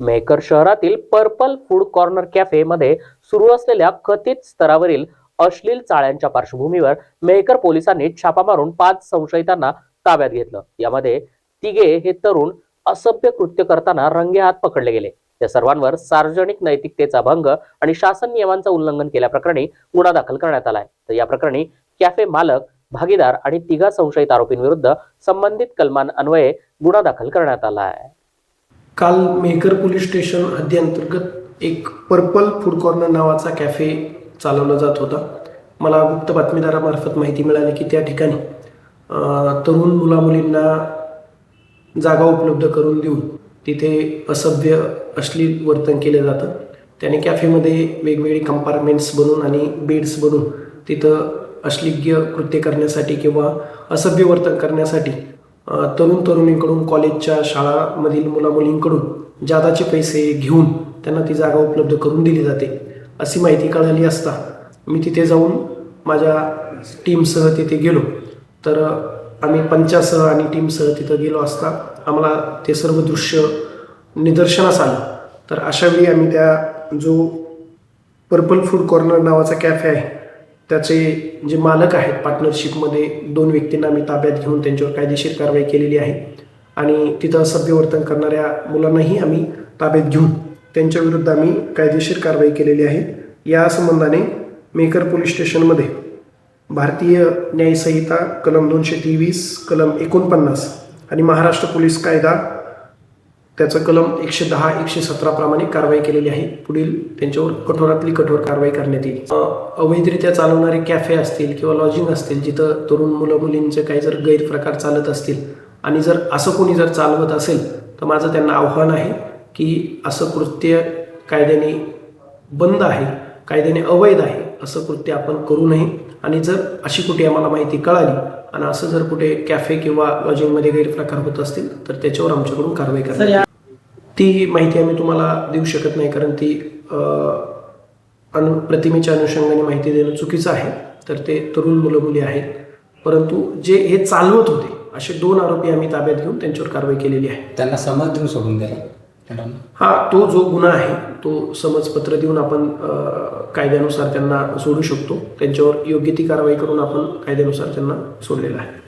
मेहकर शहरातील purple food corner cafe मध्ये सुरू असलेल्या कथित स्तरावरील अश्लील चाळ्यांच्या पार्श्वभूमीवर मेहकर पोलिसांनी छापा मारून पाच संशयितांना ताब्यात घेतलं. यामध्ये तिघे हे तरुण असभ्य कृत्य करताना रंगेहात पकडले गेले. या सर्वांवर सार्वजनिक नैतिकतेचा भंग आणि शासन नियमांचं उल्लंघन केल्याप्रकरणी गुन्हा दाखल करण्यात आलाय. तर या प्रकरणी कॅफे मालक भागीदार आणि तिघा संशयित आरोपींविरुद्ध संबंधित कलमान अन्वये गुन्हा दाखल करण्यात आला आहे काल मेहकर पोलीस स्टेशन हद्दीअंतर्गत एक पर्पल फूड कॉर्नर नावाचा कॅफे चालवला जात होता. मला गुप्त बातमीदारामार्फत माहिती मिळाली की त्या ठिकाणी तरुण मुलामुलींना जागा उपलब्ध करून देऊन तिथे असभ्य अश्लील वर्तन केलं जातं. त्याने कॅफेमध्ये वेगवेगळे कंपार्टमेंट्स बनवून आणि बेड्स बनवून तिथं अश्लिग्य कृत्य करण्यासाठी किंवा असभ्य वर्तन करण्यासाठी तरुण तरुणींकडून कॉलेजच्या शाळामधील मुलामुलींकडून जादाचे पैसे घेऊन त्यांना ती जागा उपलब्ध करून दिली जाते अशी माहिती कळाली असता मी तिथे जाऊन माझ्या टीमसह तिथे गेलो. तर आम्ही पंचासह आणि टीमसह तिथं गेलो असता आम्हाला ते सर्व दृश्य निदर्शनास आलं. तर अशावेळी आम्ही त्या जो पर्पल फूड कॉर्नर नावाचा कॅफे आहे त्याचे जे मालक आहेत पार्टनरशिपमध्ये दोन व्यक्तींना आम्ही ताब्यात घेऊन त्यांच्यावर कायदेशीर कारवाई केलेली आहे. आणि तिथं सभ्य वर्तन करणाऱ्या मुलांनाही आम्ही ताब्यात घेऊन त्यांच्या विरुद्ध आम्ही कायदेशीर कारवाई केलेली आहे. या संबंधाने मेकर पोलीस स्टेशनमध्ये भारतीय न्यायसंहिता कलम दोनशे तेवीस कलम एकोणपन्नास आणि महाराष्ट्र पोलीस कायदा त्याचं कलम एकशे दहा एकशे सतरा प्रमाणे कारवाई केलेली आहे. पुढील त्यांच्यावर कठोरातली कठोर कारवाई करण्यात येईल. अवैधरित्या चालवणारे कॅफे असतील किंवा लॉजिंग असतील जिथं तरुण मुलं मुलींचे काही जर गैरप्रकार चालत असतील आणि जर असं कोणी जर चालवत असेल तर माझं त्यांना आव्हान आहे की असं कृत्य कायद्याने बंद आहे कायद्याने अवैध आहे असं कृत्य आपण करू नये. आणि जर अशी कुठे आम्हाला माहिती कळाली आणि असं जर कुठे कॅफे किंवा लॉजिंगमध्ये गैरप्रकार होत असतील तर त्याच्यावर आमच्याकडून कारवाई करा ती माहिती आम्ही तुम्हाला देऊ शकत नाही कारण ती अनु प्रतिमेच्या अनुषंगाने माहिती देणं चुकीचं आहे. तर ते तरुण मुलं मुली आहेत. परंतु जे हे चालवत होते असे दोन आरोपी आम्ही ताब्यात घेऊन त्यांच्यावर कारवाई केलेली आहे. त्यांना समज देऊन सोडून मॅडम. हा तो जो गुन्हा आहे तो समजपत्र देऊन आपण कायद्यानुसार त्यांना सोडू शकतो. त्यांच्यावर योग्य ती कारवाई करून आपण कायद्यानुसार त्यांना सोडलेला आहे.